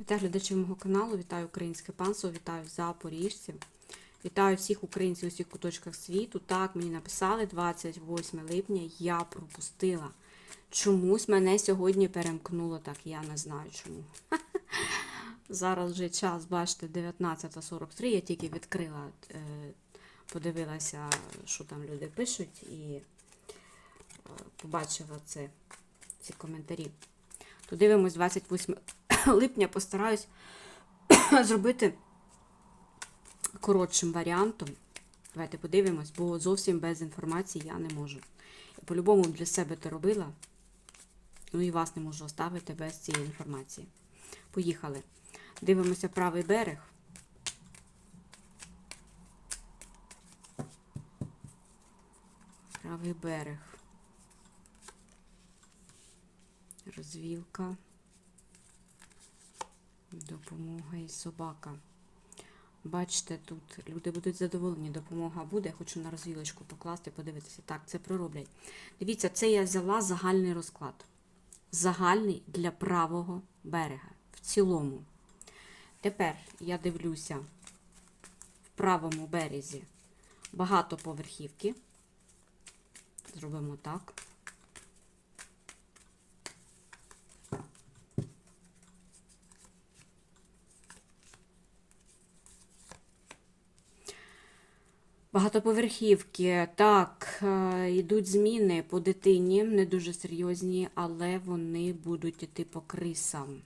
Вітаю глядачів мого каналу, вітаю українське панство, вітаю запоріжців. Вітаю всіх українців у всіх куточках світу. Так, мені написали 28 липня, я пропустила. Чомусь мене сьогодні перемкнуло так, я не знаю чому. Зараз вже час, бачите, 19.43. Я тільки відкрила, е, подивилася, що там люди пишуть, і е, побачила це, ці коментарі. То дивимось 28 липня, постараюсь зробити коротшим варіантом. Давайте подивимось, бо зовсім без інформації я не можу. Я по-любому для себе це робила. Ну і вас не можу оставити без цієї інформації. Поїхали. Дивимося правий берег. Правий берег. Розвілка. Допомога і собака. Бачите, тут люди будуть задоволені, допомога буде. Я хочу на розвілочку покласти, подивитися. Так, це пророблять. Дивіться, це я взяла загальний розклад. Загальний для правого берега. В цілому. Тепер я дивлюся в правому березі багатоповерхівки. Зробимо так. Багатоповерхівки, так, е, йдуть зміни по дитині, не дуже серйозні, але вони будуть йти по крисам.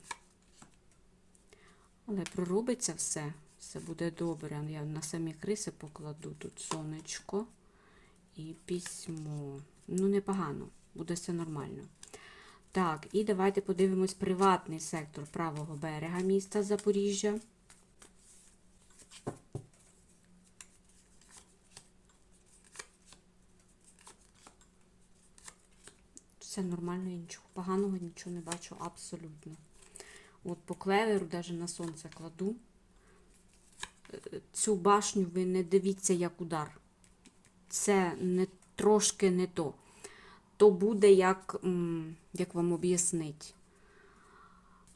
Але проробиться все, все буде добре. Я на самі криси покладу тут сонечко і письмо. Ну, непогано, буде все нормально. Так, і давайте подивимось приватний сектор правого берега міста Запоріжжя. Все нормально, я нічого поганого, нічого не бачу абсолютно. От по клеверу, навіть на сонце кладу. Е, Цю башню ви не дивіться як удар. Це не трошки не то. То буде як, як вам об'яснити.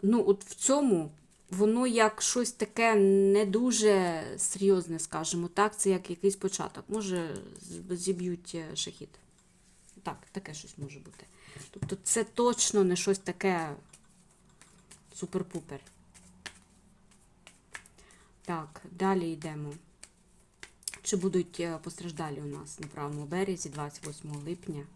Ну, от в цьому воно як щось таке не дуже серйозне, скажімо так, це як якийсь початок. Може, зіб'ють е, шахід. Так, таке щось може бути. Тобто це точно не щось таке супер-пупер. Так, далі йдемо. Чи будуть е, постраждалі у нас на правому березі 28 липня?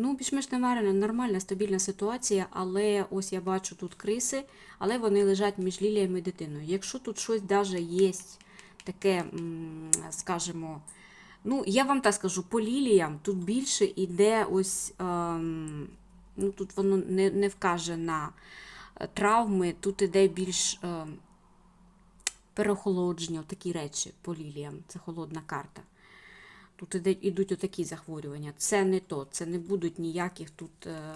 Ну, більш-менш наварена, нормальна, стабільна ситуація, але ось я бачу тут криси, але вони лежать між ліліями і дитиною. Якщо тут щось даже є таке, скажімо, ну, я вам так скажу, по ліліям тут більше йде ось, ем, ну, тут воно не, не вкаже на е, травми, тут іде більш ем, переохолодження, такі речі по ліліям. Це холодна карта. Тут іде, ідуть отакі захворювання. Це не то, це не будуть ніяких тут е,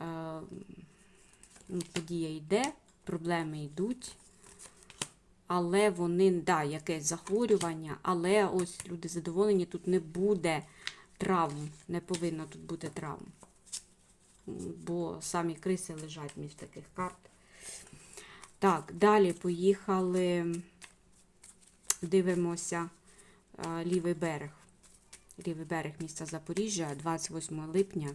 е, ну, подія йде, проблеми йдуть. Але вони, да, якесь захворювання, але ось люди задоволені, тут не буде травм, не повинно тут бути травм. Бо самі криси лежать між таких карт. Так, далі поїхали, дивимося лівий берег. Лівий берег міста Запоріжжя, 28 липня.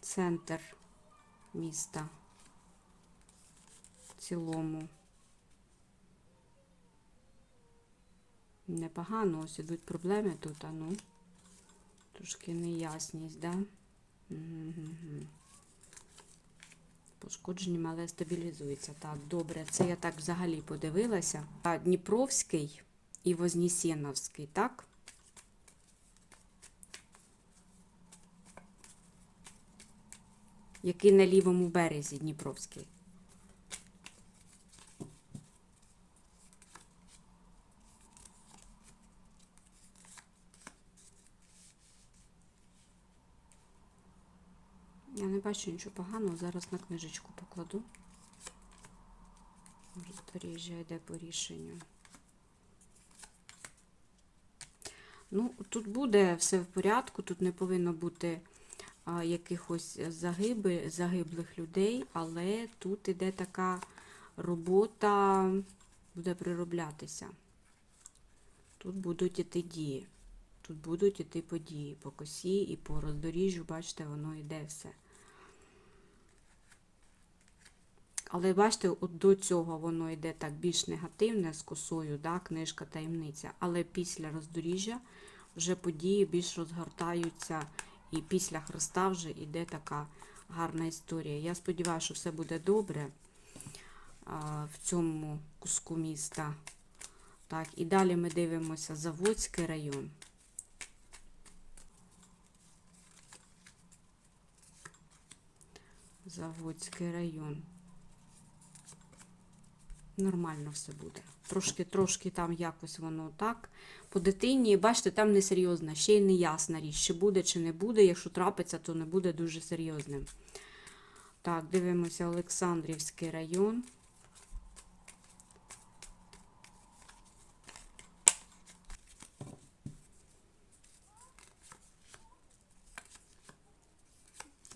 Центр міста в цілому. Непогано, ось ідуть проблеми тут, а ну. Трошки неясність, да? Пошкодженням, але стабілізується. Так, добре. Це я так взагалі подивилася. Дніпровський і Вознесеновський, так? який на лівому березі Дніпровський. Бачу нічого поганого, зараз на книжечку покладу. Роздоріжжя йде по рішенню. Ну, тут буде все в порядку, тут не повинно бути а, якихось загиби, загиблих людей, але тут іде така робота, буде пророблятися. Тут будуть іти дії. Тут будуть іти події по косі і по роздоріжжю, бачите, воно йде все. Але бачите, от до цього воно йде так більш негативне з косою, да, книжка таємниця. Але після роздоріжжя вже події більш розгортаються, і після Христа вже йде така гарна історія. Я сподіваюся, що все буде добре а, в цьому куску міста. Так, і далі ми дивимося Заводський район. Заводський район. Нормально все буде. Трошки, трошки там якось воно так. По дитині, бачите, там не серйозно, ще й не ясна річ, чи буде, чи не буде. Якщо трапиться, то не буде дуже серйозним. Так, дивимося Олександрівський район.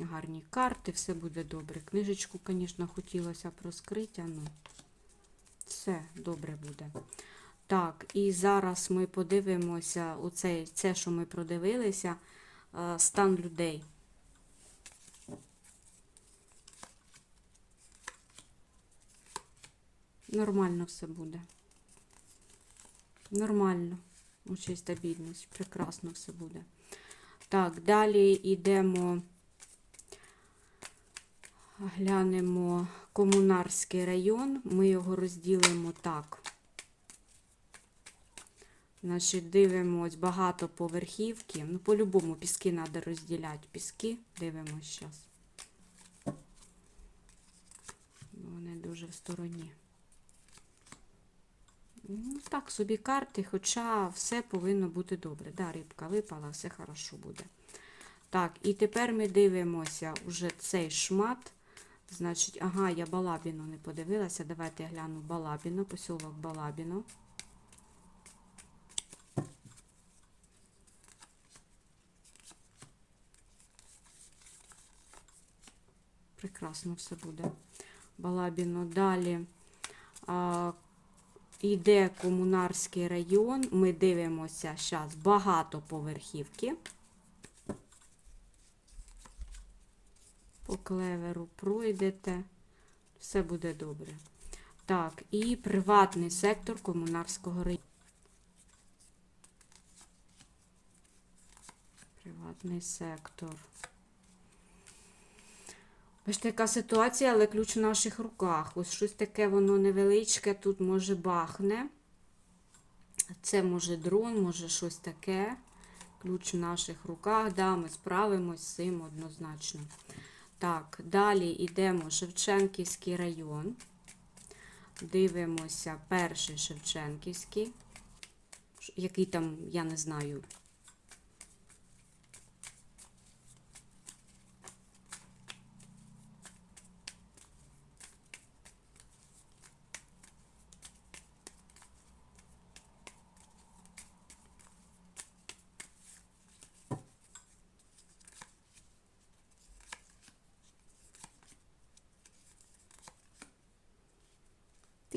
Гарні карти, все буде добре. Книжечку, звісно, хотілося б розкрити, ну все добре буде. Так, і зараз ми подивимося оце, це, що ми продивилися, е, стан людей. Нормально все буде. Нормально. Очень стабільність. Прекрасно все буде. Так, далі йдемо. Глянемо Комунарський район, ми його розділимо так. Значить, дивимось багатоповерхівки. Ну, по-любому піски треба розділяти. Піски, дивимось зараз. Вони дуже в стороні. Ну, так, собі карти, хоча все повинно бути добре. Да, рибка випала, все хорошо буде. Так, і тепер ми дивимося вже цей шмат. Значить, ага, я Балабіно не подивилася. Давайте я гляну Балабіно, посілок Балабіно. Прекрасно все буде. Балабіно. Далі а, йде комунарський район. Ми дивимося зараз багатоповерхівки. Клеверу пройдете, все буде добре. Так, і приватний сектор комунарського району. Приватний сектор. Бачите, яка ситуація, але ключ в наших руках. Ось щось таке воно невеличке, тут може бахне. Це може дрон, може щось таке. Ключ в наших руках, да, ми справимось з цим однозначно. Так, далі йдемо Шевченківський район. Дивимося перший Шевченківський, який там, я не знаю.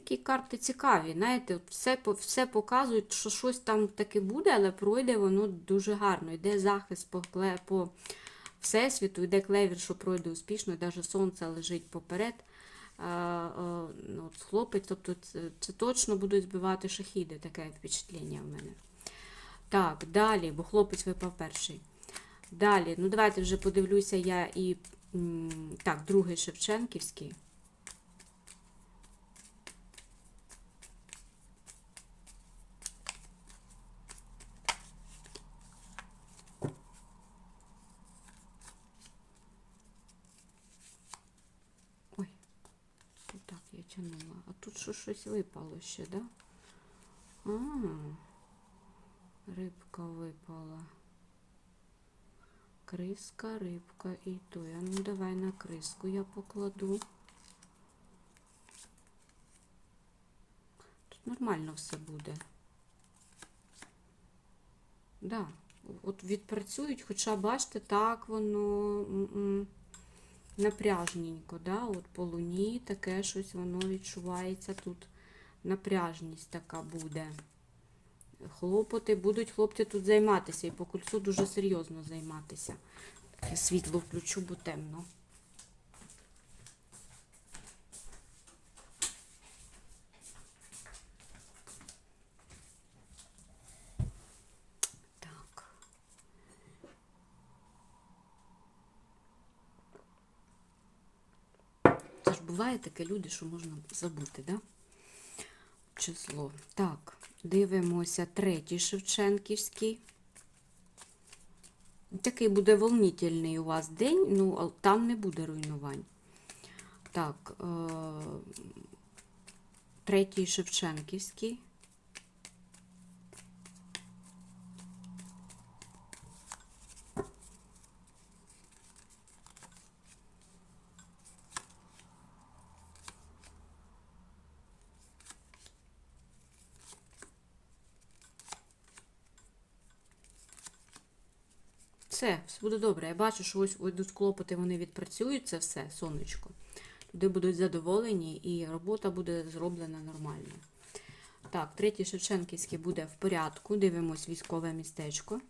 Такі карти цікаві. Знаєте, все все показують, що щось там таке буде, але пройде воно дуже гарно. Йде захист по по Всесвіту, йде клевір, що пройде успішно, навіть сонце лежить поперед. Ну, от Хлопець, тобто це точно будуть збивати шахіди, таке впечатлення в мене. Так, далі, бо хлопець випав перший. Далі, ну давайте вже подивлюся я і. Так, другий Шевченківський. витягнула. А тут що щось випало ще, да? А, рибка випала. Криска, рибка і той. А ну давай на криску я покладу. Тут нормально все буде. Да. От відпрацюють, хоча бачите, так воно напряжненько, да? От по луні таке щось воно відчувається тут. Напряжність така буде. Хлопоти будуть хлопці тут займатися і по кольцу дуже серйозно займатися. Світло включу, бо темно. Буває таке люди, що можна забути, да? Число. Так, дивимося третій Шевченківський. Такий буде волнительний у вас день, ну, там не буде руйнувань. Так, е- третій Шевченківський. Все, все буде добре. Я бачу, що ось йдуть клопоти, вони відпрацюють це все, сонечко. Туди будуть задоволені і робота буде зроблена нормально. Так, третій Шевченківський буде в порядку. Дивимось військове містечко.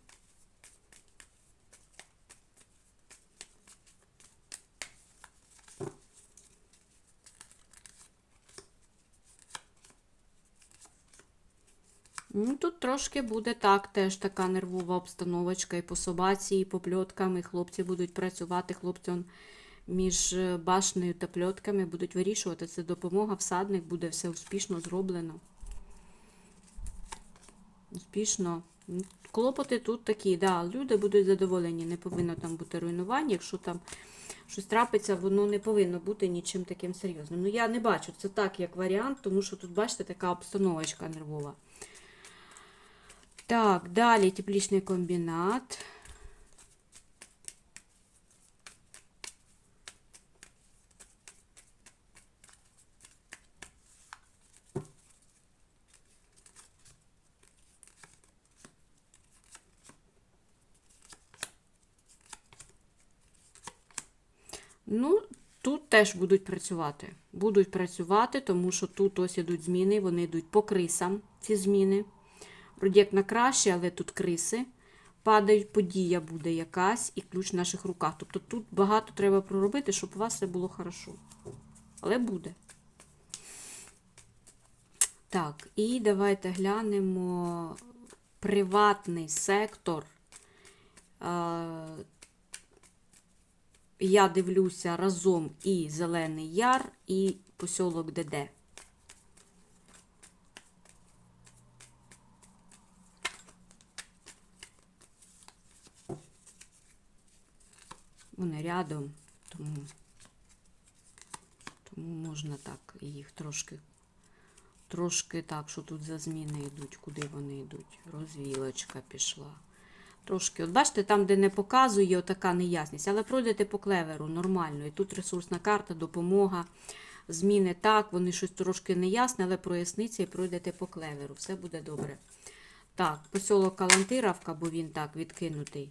Ну, тут трошки буде так, теж така нервова обстановочка і по собаці, і по пльоткам, і хлопці будуть працювати. Хлопці між е, башнею та пльотками будуть вирішувати. Це допомога, всадник, буде все успішно зроблено. Успішно. Клопоти тут такі, да, люди будуть задоволені, не повинно там бути руйнувань. Якщо там щось трапиться, воно не повинно бути нічим таким серйозним. Ну, я не бачу це так, як варіант, тому що тут, бачите, така обстановочка нервова. Так, далі теплічний комбінат. Ну, тут теж будуть працювати. Будуть працювати, тому що тут ось ідуть зміни, вони йдуть по крисам, ці зміни. Як на краще, але тут криси. Падають, подія буде якась і ключ в наших руках. Тобто тут багато треба проробити, щоб у вас все було хорошо. Але буде. Так, і давайте глянемо приватний сектор. Е, Я дивлюся разом і Зелений Яр, і посілок ДД. Вони рядом, тому, тому можна так їх трошки, трошки так, що тут за зміни йдуть, куди вони йдуть. Розвілочка пішла. Трошки, от бачите, там, де не показує отака неясність, але пройдете по клеверу нормально. І тут ресурсна карта, допомога, зміни так, вони щось трошки неясне, але проясниться і пройдете по клеверу. Все буде добре. Так, посілок Калантиравка, бо він так відкинутий.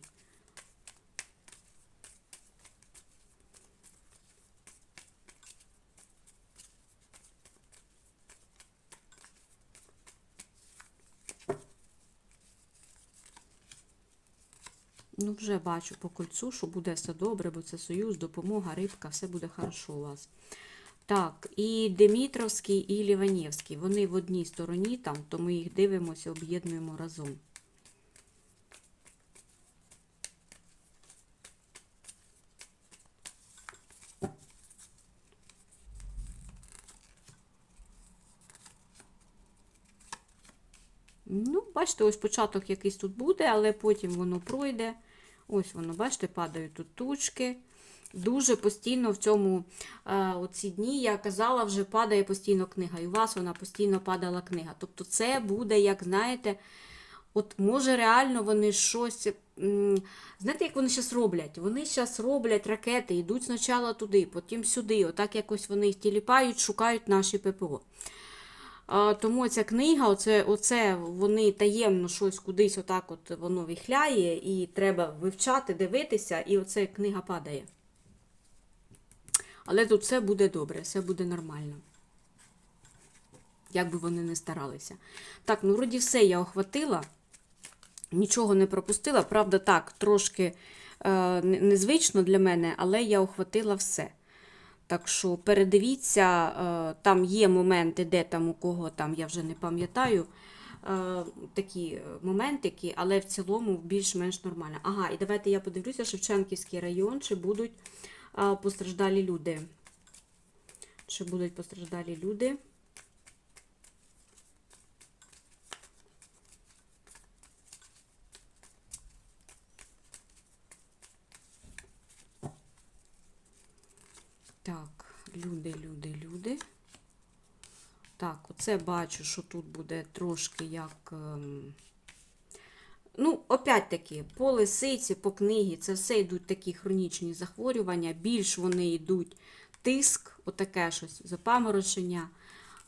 Ну, вже бачу по кольцу, що буде все добре, бо це союз, допомога, рибка, все буде хорошо у вас. Так, і Димітровський, і Ліванівський. Вони в одній стороні там, то ми їх дивимося, об'єднуємо разом. Ну, бачите, ось початок якийсь тут буде, але потім воно пройде. Ось воно, бачите, падають тут тучки. Дуже постійно в цьому е, оці дні, я казала, вже падає постійно книга. І у вас вона постійно падала книга. Тобто це буде, як знаєте, от може реально вони щось. Знаєте, як вони зараз роблять? Вони зараз роблять ракети, йдуть спочатку туди, потім сюди. Отак якось вони тіліпають, шукають наші ППО. Тому ця книга, оце, оце вони таємно щось кудись отак от воно віхляє, і треба вивчати, дивитися, і оце книга падає. Але тут все буде добре, все буде нормально. Як би вони не старалися. Так, ну вроді все я охватила. Нічого не пропустила. Правда, так, трошки е, незвично для мене, але я охватила все. Так що передивіться, е, там є моменти, де там у кого там, я вже не пам'ятаю, е, такі моментики, але в цілому більш-менш нормально. Ага, і давайте я подивлюся, Шевченківський район, чи будуть е, постраждалі люди. Чи будуть постраждалі люди? Так, люди, люди, люди. Так, бачу, що тут буде трошки як. ем, Ну, опять-таки, по лисиці, по книгі, це все йдуть такі хронічні захворювання. Більш вони йдуть тиск, отаке щось, запаморочення,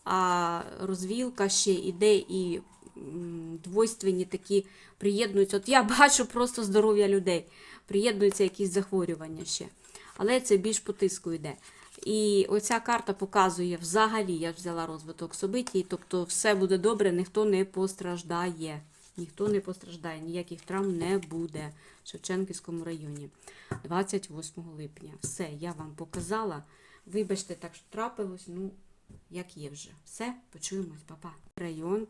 а розвілка ще іде і двойственні такі приєднуються. От я бачу просто здоров'я людей, приєднуються якісь захворювання ще. Але це більш по тиску йде. І оця карта показує взагалі, я взяла розвиток событій, тобто все буде добре, ніхто не постраждає. Ніхто не постраждає, ніяких травм не буде в Шевченківському районі 28 липня. Все, я вам показала. Вибачте, так що трапилось, ну, як є вже. Все, почуємось, па-па. Район